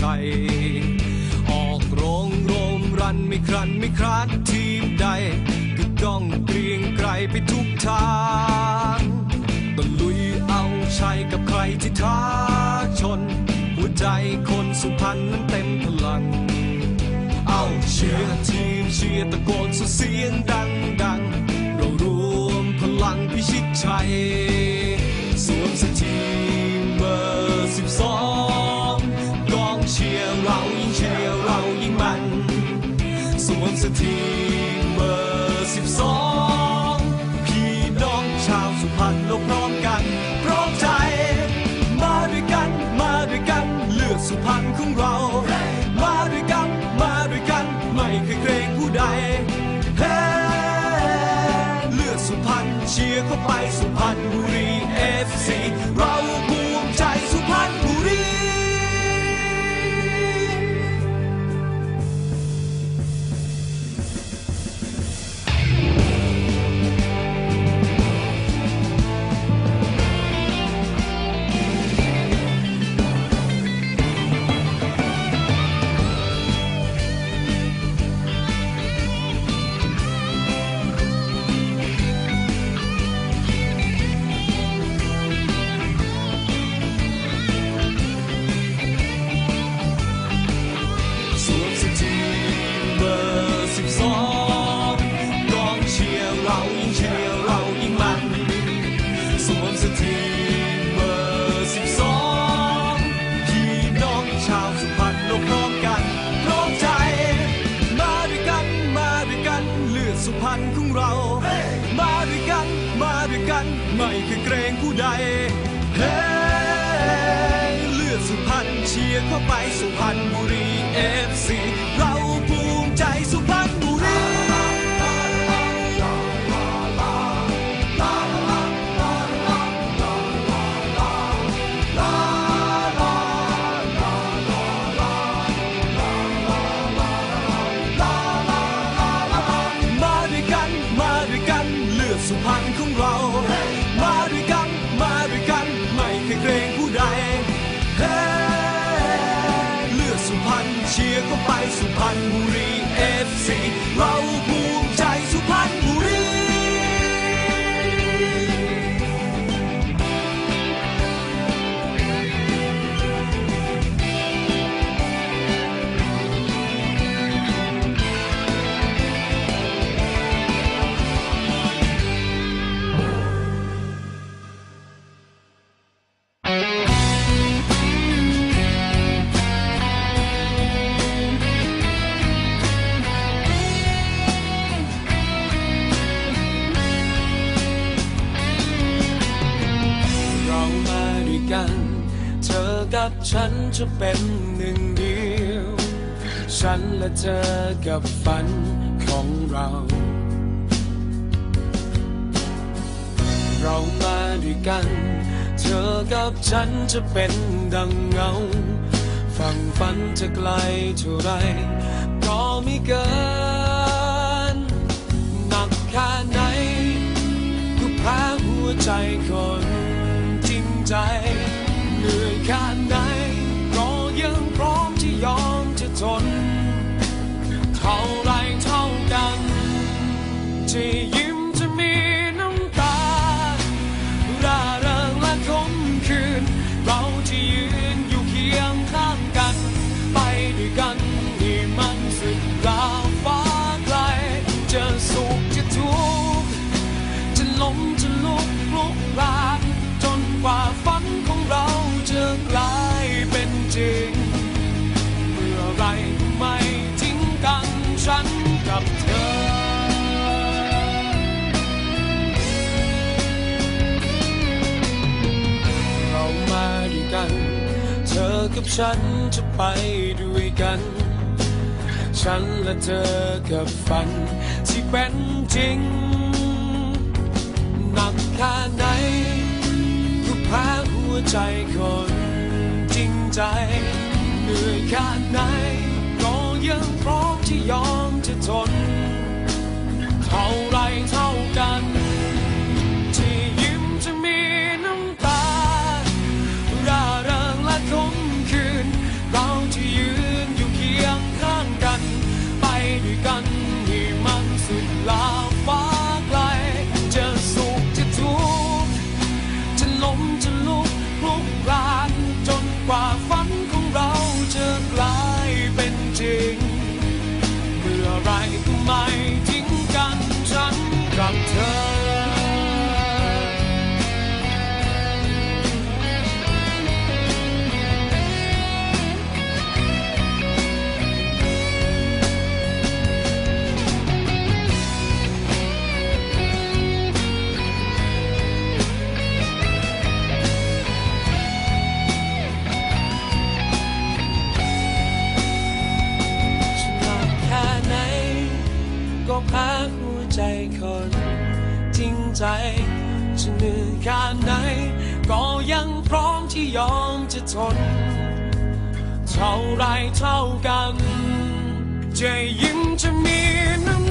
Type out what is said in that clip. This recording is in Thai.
ชัยออกโรงโรมรันไม่ครันไม่คลาดทีมใด ก็ต้องเกรียงไกรไปทุกทางตะลุยเอาชัยกับใครที่ท้าชน หัวใจคนสุพรรณนั้นเต็มพลัง เอาเชียร์ทีมเชียร์ตะโกนสุดเสียงดังดังเรารวมพลังพิชิตชัยสวมสอทีมเบอร์สิบสอง สวมเสอทีมเบอร์สิบสองพี่ดองชาวสุพรรณเราพร้อมกัน พร้อมใจ มาด้วยกันมาด้วยกัน เลือกสุพรรณของเรา สวมเสอทีมเบอร์สิบสองพี่น้องชาวสุพรรณเราพร้อมกันพร้อมใจ มาด้วยกันมาด้วยกันเลือดสุพรรณของเรา มาด้วยกันมาด้วยกันไม่เคยเกรงผู้ใดเฮ้เลือดสุพรรณเชียร์เข้าไปสุพรรณบุรีเอฟซีเรา สุพรรณของเรามา กับฉันจะเป็นหนึ่งเดียว ฉันและเธอกับฝันของเรา เรามาด้วยกัน เธอกับฉันจะเป็นดังเงา ฝั่งฝันจะไกลเท่าไรก็ไม่เกินหนักแค่ไหนก็แพ้หัวใจคนจริงใจ เหนื่อยแค่ไหนก็ยังพร้อมที่ยอมจะทน เท่าไรเท่ากันที่ ฉันจะไปด้วยกัน ฉันและเธอกับฝันที่เป็นจริง หนักแค่ไหนก็แพ้หัวใจคนจริงใจ เหนื่อยแค่ไหนก็ยังพร้อมที่ยอมจะทน เท่าไรเท่ากัน แค่ไหน ก็ยังพร้อมที่ยอมจะทน เท่าไรเท่ากัน จะยิ้มจะมีน้ำ